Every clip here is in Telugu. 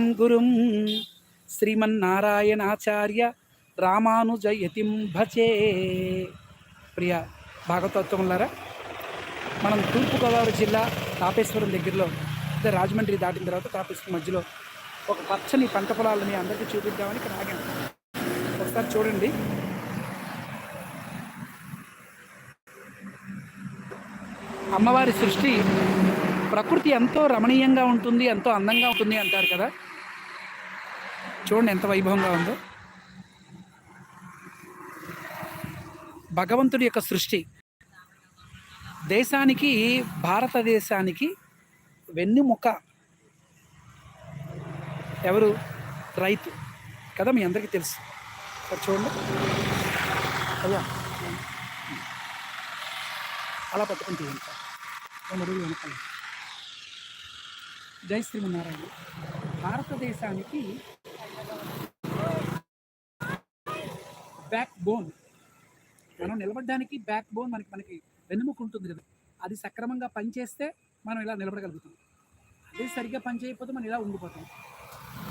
గురుం. శ్రీమన్నారాయణాచార్య రామానుజయతిం భజే. ప్రియ భాగవతత్వములారా మనం తూర్పుగోదావరి జిల్లా తాపేశ్వరం దగ్గరలో అంటే రాజమండ్రి దాటిన తర్వాత తాపేశ్వరం మధ్యలో ఒక పచ్చని పంట పొలాలని అందరికీ చూపిద్దామని ఇక్కడ ఆగాను ఒకసారి చూడండి. అమ్మవారి సృష్టి ప్రకృతి ఎంతో రమణీయంగా ఉంటుంది ఎంతో అందంగా ఉంటుంది అంటారు కదా. చూడండి ఎంత వైభవంగా ఉందో. భగవంతుడి యొక్క సృష్టి. దేశానికి భారతదేశానికి వెన్నుముక. ఎవరు? రైతు. కదా మీ అందరికీ తెలుసు. సరే చూడండి. అయ్యా. అలా పట్టుకుని తీయండి. సార్ జై శ్రీమన్నారాయణ. భారతదేశానికి బ్యాక్ బోన్ మనం నిలబడడానికి బ్యాక్ బోన్ మనకి మనకి వెన్నుముక ఉంటుంది కదా. అది సక్రమంగా పనిచేస్తే మనం ఇలా నిలబడగలుగుతాం. అదే సరిగ్గా పని చేయకపోతే మనం ఇలా ఉండిపోతాం.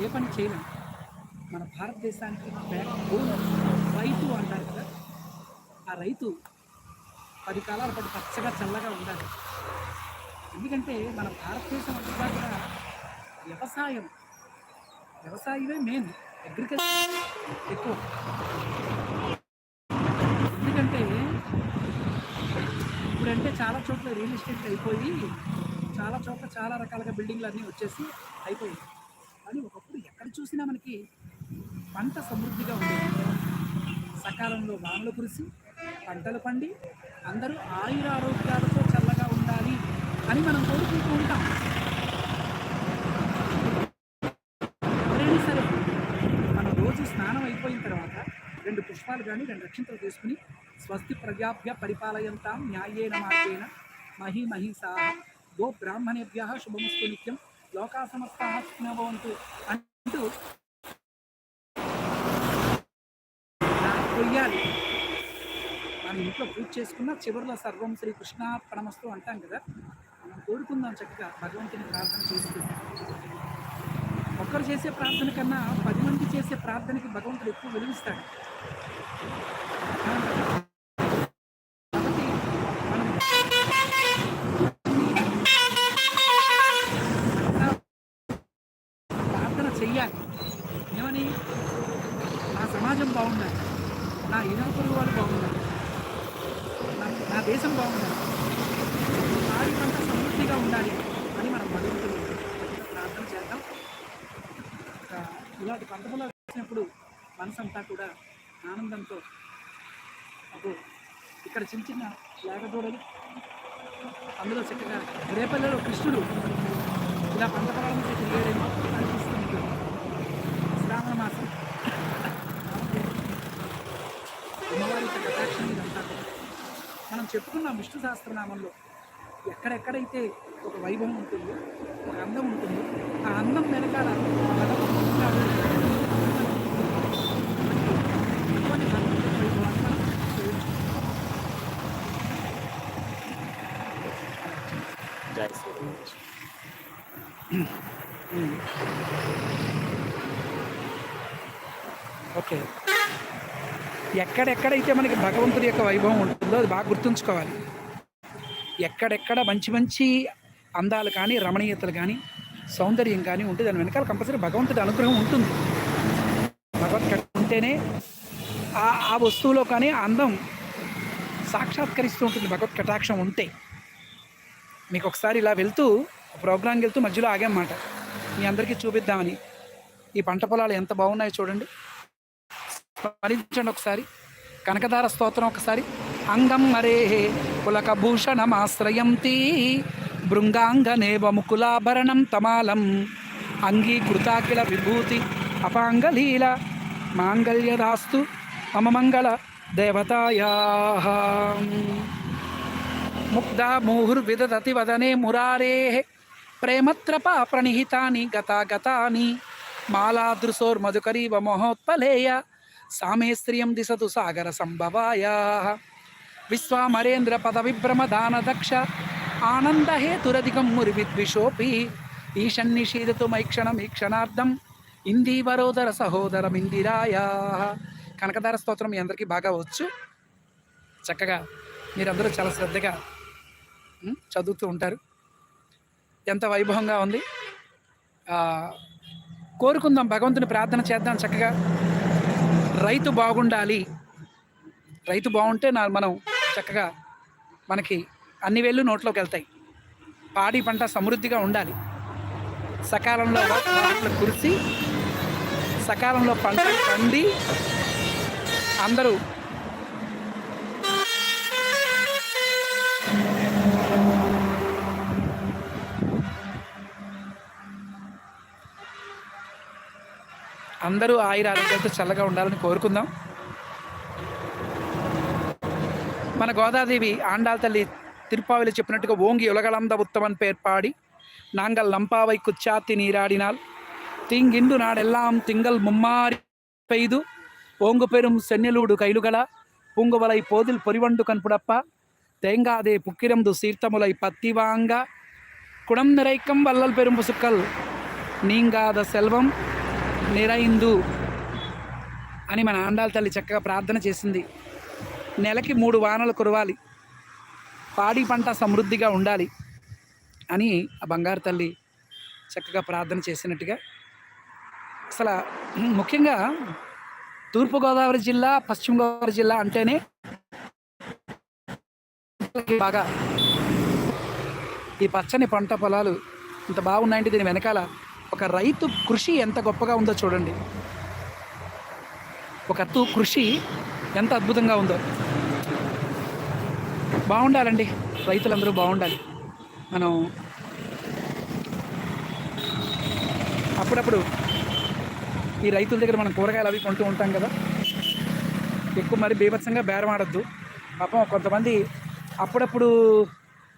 ఏ పని చేయలేం. మన భారతదేశానికి బ్యాక్ బోన్ రైతు అంటారు కదా. ఆ రైతు పది కాలాల పాటు పచ్చగా చల్లగా ఉండాలి. ఎందుకంటే మన భారతదేశం అంతా కూడా వ్యవసాయం. వ్యవసాయమే మెయిన్ అగ్రికల్చర్ ఎక్కువ. ఎందుకంటే ఇప్పుడంటే చాలా చోట్ల రియల్ ఎస్టేట్ అయిపోయి చాలా చోట్ల చాలా రకాలుగా బిల్డింగ్లు అన్నీ వచ్చేసి అయిపోయాయి. కానీ ఒకప్పుడు ఎక్కడ చూసినా మనకి పంట సమృద్ధిగా ఉండేది. సకాలంలో వానలు కురిసి పంటలు పండి అందరూ ఆయుర ఆరోగ్యాలతో అని మనం కోరుకుంటూ ఉంటాం. ఎవరైనా సరే మనం రోజు స్నానం అయిపోయిన తర్వాత రెండు పుష్పాలు కానీ రెండు రక్షింతలు తీసుకుని స్వస్తి ప్రజాభ్య పరిపాలయంతాం న్యాయేన మార్గేణ మహీ మహిషా గో బ్రాహ్మణేభ్య శుభమస్తు నిత్యం లోకా సమస్తా సుఖినోభవంతు అంటూ కొయ్యాలి. మనం ఇంట్లో పూజ చేసుకున్న చివరిలో సర్వం శ్రీ కృష్ణార్పణమస్తు అంటాం కదా. కోరుకుందాం చక్కగా భగవంతుని ప్రార్థన చేసుకుందాం ఒక్కరు చేసే ప్రార్థన కన్నా పది మంది చేసే ప్రార్థనకి భగవంతుడు ఎక్కువ వెలుగిస్తాడు ప్రార్థన చెయ్యాలి. ఏమని? నా సమాజం బాగుండాలి. నా ఇనపరుగు వాళ్ళు బాగుండాలి. నా- నా దేశం బాగుండాలి. హ్యాపీగా ఉండాలి అని మనం భగవంతుడు ప్రార్థన చేద్దాం. ఇలాంటి పంటలో వేసినప్పుడు వచ్చినప్పుడు మనసంతా కూడా ఆనందంతో అప్పుడు ఇక్కడ చిన్న చిన్న లేకదూడలు అందులో చక్కగా రేపల్లిలో కృష్ణుడు ఇలా పంట పొలాల మీద తిరిగేదేమో అనిపిస్తుంది శ్రావణ మాసం. అమ్మవారి యొక్క కటాక్షం ఇదంతా. మనం చెప్పుకున్నాం విష్ణు సహస్రనామంలో. ఎక్కడెక్కడైతే ఒక వైభవం ఉంటుందో ఒక అందం ఉంటుందో ఆ అందం వెనకాల ఓకే. ఎక్కడెక్కడైతే మనకి భగవంతుడి యొక్క వైభవం ఉంటుందో అది బాగా గుర్తుంచుకోవాలి. ఎక్కడెక్కడ మంచి మంచి అందాలు కానీ రమణీయతలు కానీ సౌందర్యం కానీ ఉంటే దాని వెనకాల కంపల్సరీ భగవంతుడి అనుగ్రహం ఉంటుంది. భగవత్ ఉంటేనే ఆ ఆ వస్తువులో కానీ అందం సాక్షాత్కరిస్తూ ఉంటుంది. భగవత్ కటాక్షం ఉంటే మీకు ఒకసారి ఇలా వెళ్తూ ప్రోగ్రాంకి వెళ్తూ మధ్యలో ఆగామన్నమాట. మీ అందరికీ చూపిద్దామని. ఈ పంట పొలాలు ఎంత బాగున్నాయో చూడండి. స్మరించండి ఒకసారి. కనకదార స్తోత్రం ఒకసారి. అంగం మరే పులక భూషణమాశ్రయంతి భృంగాంగనేవ ముకులాభరణం తమాలం. అంగీకృతాకిల విభూతి అపాంగలీల మాంగళ్యదాస్తు మమ మంగళ దేవతాయా. ముగ్ధా ముహుర్విదతి వదనే మురారే. ప్రేమత్రపా ప్రణిహితాని గతాగతాని. మాలాదృశోర్మధుకరీవ మహోత్పలేయ. సామే శ్రియం దిశతు సాగర సంభవాయా. విశ్వామరేంద్ర పద విభ్రమ దాన దక్ష ఆనందహేతురధికం మురివిద్విషోపి ఈషన్నిషీదతు మైక్షణం ఈ క్షణార్థం ఇందీవరోదర సహోదరం ఇందిరాయా. కనకదార స్తోత్రం మీ అందరికీ బాగా వచ్చు. చక్కగా మీరందరూ చాలా శ్రద్ధగా చదువుతూ ఉంటారు. ఎంత వైభవంగా ఉంది. కోరుకుందాం భగవంతుని ప్రార్థన చేద్దాం చక్కగా. రైతు బాగుండాలి. రైతు బాగుంటే నా మనం చక్కగా మనకి అన్ని వేళ్ళు నోట్లోకి వెళ్తాయి. పాడి పంట సమృద్ధిగా ఉండాలి. సకాలంలో వాటిలో కురిసి సకాలంలో పంట పండి అందరూ అందరూ ఆయుర ఆరోగ్యాలతో చల్లగా ఉండాలని కోరుకుందాం. మన గోదాదేవి ఆండాల తల్లి తిరుపావిలు చెప్పినట్టుగా ఓంగి ఉలగలంద ఉత్తమన్ పేర్పాడి నాంగల్ లంపావై కుచ్చాతి నీరాడినాల్. తింగిండు నాడెల్లాం తింగల్ ముమ్మారి పెయ్దు ఓంగు పెరుం శన్యలుడు కైలుగల పూంగువలై పోదిల్ పొరివండు కన్పుడప్ప తేంగాదే పుక్కిరందు సీర్తములై పత్తివాంగ కుడం నిరైకం వల్లల్ పెరుంపు సుక్కల్ నీంగాద సెల్వం నిరైందు అని మన ఆండాల తల్లి చక్కగా ప్రార్థన చేసింది. నెలకి మూడు వానలు కురవాలి. పాడి పంట సమృద్ధిగా ఉండాలి అని ఆ బంగారు తల్లి చక్కగా ప్రార్థన చేసినట్టుగా అసలు ముఖ్యంగా తూర్పుగోదావరి జిల్లా పశ్చిమ గోదావరి జిల్లా అంటేనే బాగా ఈ పచ్చని పంట పొలాలు ఇంత బాగున్నాయంటే దీని వెనకాల ఒక రైతు కృషి ఎంత గొప్పగా ఉందో చూడండి. ఒక రైతు కృషి ఎంత అద్భుతంగా ఉందో. బాగుండాలండి. రైతులందరూ బాగుండాలి. మనం అప్పుడప్పుడు ఈ రైతుల దగ్గర మనం కూరగాయలు అవి కొంటూ ఉంటాం కదా. ఎక్కువ మరి బీభత్సంగా బేరం ఆడద్దు పాపం కొంతమంది అప్పుడప్పుడు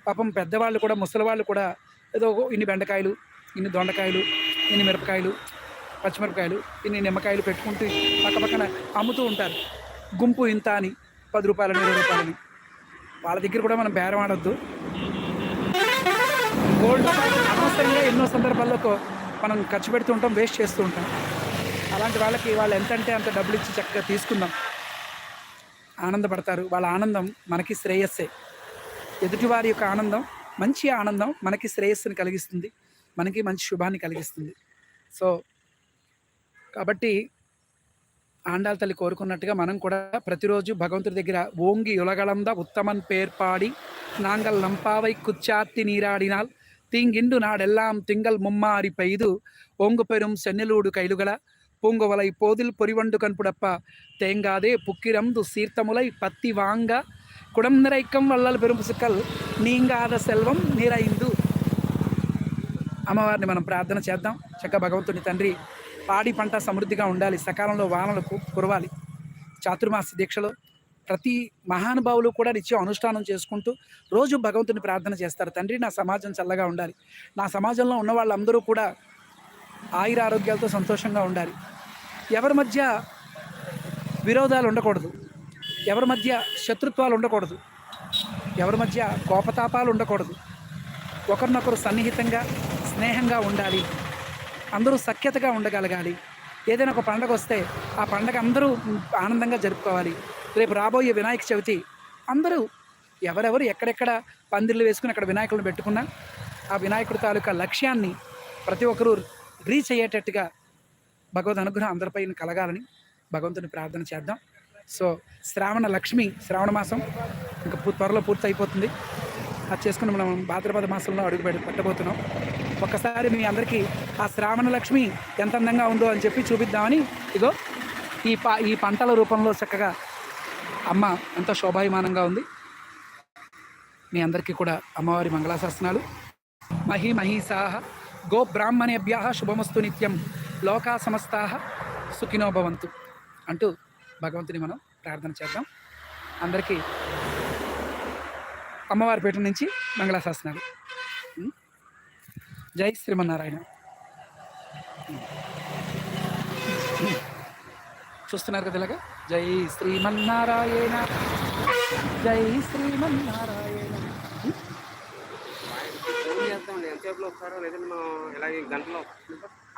పాపం పెద్దవాళ్ళు కూడా ముసలి వాళ్ళు కూడా ఏదో ఇన్ని బెండకాయలు ఇన్ని దొండకాయలు ఇన్ని మిరపకాయలు పచ్చిమిరపకాయలు ఇన్ని నిమ్మకాయలు పెట్టుకుంటూ పక్క పక్కన అమ్ముతూ ఉంటారు. గుంపు ఇంత అని పది రూపాయలని ఇరవై రూపాయలని. వాళ్ళ దగ్గర కూడా మనం బేరం ఆడద్దు. గోల్డ్ అనవసరంగా ఎన్నో సందర్భాల్లో మనం ఖర్చు పెడుతూ ఉంటాం వేస్ట్ చేస్తూ ఉంటాం. అలాంటి వాళ్ళకి వాళ్ళు ఎంతంటే అంత డబ్బులు ఇచ్చి చక్కగా తీసుకుందాం. ఆనందపడతారు. వాళ్ళ ఆనందం మనకి శ్రేయస్సే. ఎదుటివారి యొక్క ఆనందం మంచి ఆనందం మనకి శ్రేయస్సుని కలిగిస్తుంది. మనకి మంచి శుభాన్ని కలిగిస్తుంది. సో కాబట్టి ఆండాల తల్లి కోరుకున్నట్టుగా మనం కూడా ప్రతిరోజు భగవంతుడి దగ్గర ఓంగి ఉలగలంద ఉత్తమన్ పేర్పాడి నాంగల్ నంపావై కుచ్చాత్తి నీరాడినాల్ தீங்கிண்டு நாடெல்லாம் திங்கள் மும்மாரி பெய்து ஓங்கு பெரும் சென்னலூடு கைலுகள பூங்குவலை போதில் பொறிவண்டு கண்புடப்ப தேங்காதே புக்கிரம்து சீர்த்தமுலை பத்தி வாங்க குடம் நிறைக்கம் వల్లలు పెరుపు సుక్కల్ నీంగాద సెల్వం నీరైందు అమ్మవారిని మనం ప్రార్థన చేద్దాం చక్క భగవంతుని తండ్రి పాడి పంట సమృద్ధిగా ఉండాలి. సకాలంలో వానలకు కురవాలి. చాతుర్మాస దీక్షలో ప్రతి మహానుభావులు కూడా నిత్యం అనుష్ఠానం చేసుకుంటూ రోజు భగవంతుని ప్రార్థన చేస్తారు. తండ్రి నా సమాజం చల్లగా ఉండాలి. నా సమాజంలో ఉన్న వాళ్ళందరూ కూడా ఆయుర ఆరోగ్యాలతో సంతోషంగా ఉండాలి. ఎవరి మధ్య విరోధాలు ఉండకూడదు. ఎవరి మధ్య శత్రుత్వాలు ఉండకూడదు. ఎవరి మధ్య కోపతాపాలు ఉండకూడదు. ఒకరినొకరు సన్నిహితంగా స్నేహంగా ఉండాలి. అందరూ సఖ్యతగా ఉండగలగాలి. ఏదైనా ఒక పండగ వస్తే ఆ పండగ అందరూ ఆనందంగా జరుపుకోవాలి. రేపు రాబోయే వినాయక చవితి అందరూ ఎవరెవరు ఎక్కడెక్కడ పందిర్లు వేసుకుని అక్కడ వినాయకులను పెట్టుకున్నా ఆ వినాయకుడి తాలూకా లక్ష్యాన్ని ప్రతి ఒక్కరూ రీచ్ అయ్యేటట్టుగా భగవద్ అనుగ్రహం అందరిపై కలగాలని భగవంతుని ప్రార్థన చేద్దాం. సో శ్రావణ లక్ష్మి శ్రావణ మాసం ఇంకా పూ- త్వరలో పూర్తి అయిపోతుంది అది చేసుకుని మనం భాద్రపద మాసంలో అడుగు పెట్టి పెట్టబోతున్నాం. ఒక్కసారి మీ అందరికీ ఆ శ్రావణ లక్ష్మి ఎంత అందంగా ఉందో అని చెప్పి చూపిద్దామని. ఇగో ఈ పా ఈ పంటల రూపంలో చక్కగా అమ్మ ఎంతో శోభాయమానంగా ఉంది. మీ అందరికీ కూడా అమ్మవారి మంగళాశాసనాలు. మహి మహీసాహ గో బ్రాహ్మణేభ్య శుభమస్తు నిత్యం లోకా సమస్తా సుఖినో భవంతు అంటూ భగవంతుని మనం ప్రార్థన చేద్దాం. అందరికీ అమ్మవారి పేట నుంచి మంగళాశాసనాలు. జై శ్రీమన్నారాయణ. చూస్తున్నారు కదా ఇలాగా? జై శ్రీమన్నారాయణ. జై శ్రీమన్నారాయణ. ఎంతసేపులో చేస్తాం ఎంత వస్తారో లేదంటే మనం ఇలాగే గంటలో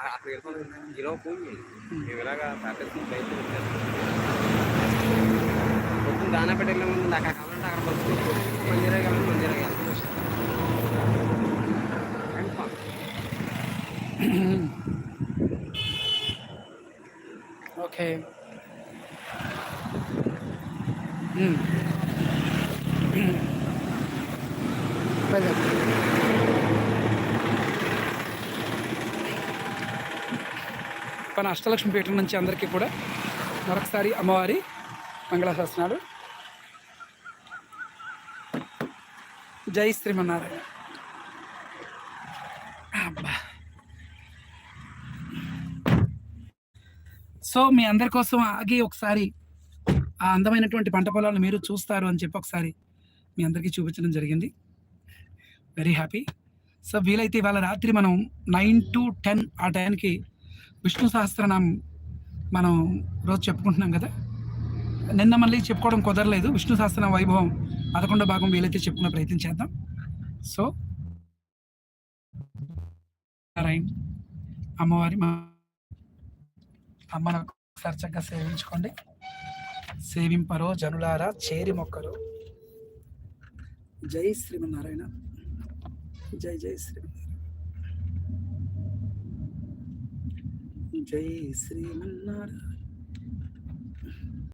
అక్కడ వెళ్ళిపోతుంది ఈలో ఫోన్ మేము ఇలాగా సాటర్డే బయట పొద్దున్న పెట్టే ముందు అక్కడ కావాలంటే అక్కడ బస్సు ఓకే మ్మ్. మన అష్టలక్ష్మి పీఠం నుంచి అందరికీ కూడా మరొకసారి అమ్మవారి మంగళాశాసనాలు జై శ్రీమన్నారాయణ సో మీ అందరి కోసం ఆగి ఒకసారి ఆ అందమైనటువంటి పంట పొలాలను మీరు చూస్తారు అని చెప్పి ఒకసారి మీ అందరికీ చూపించడం జరిగింది. వెరీ హ్యాపీ సో వీలైతే ఇవాళ రాత్రి మనం నైన్ టు టెన్ ఆ టైంకి విష్ణు సహస్రనామం మనం రోజు చెప్పుకుంటున్నాం కదా. నిన్న మళ్ళీ చెప్పుకోవడం కుదరలేదు. విష్ణు సహస్రనామ వైభవం పదకొండో భాగం వీలైతే చెప్పుకునే ప్రయత్నం చేద్దాం. సో నారాయణ అమ్మవారి మా అమ్మను ఒకసారి చక్కగా సేవించుకోండి. సేవింపరో జనులారా చేరి మొక్కలు జై శ్రీమన్నారాయణ. జై జై శ్రీమన్నారాయణ. జై శ్రీమన్నారాయణ.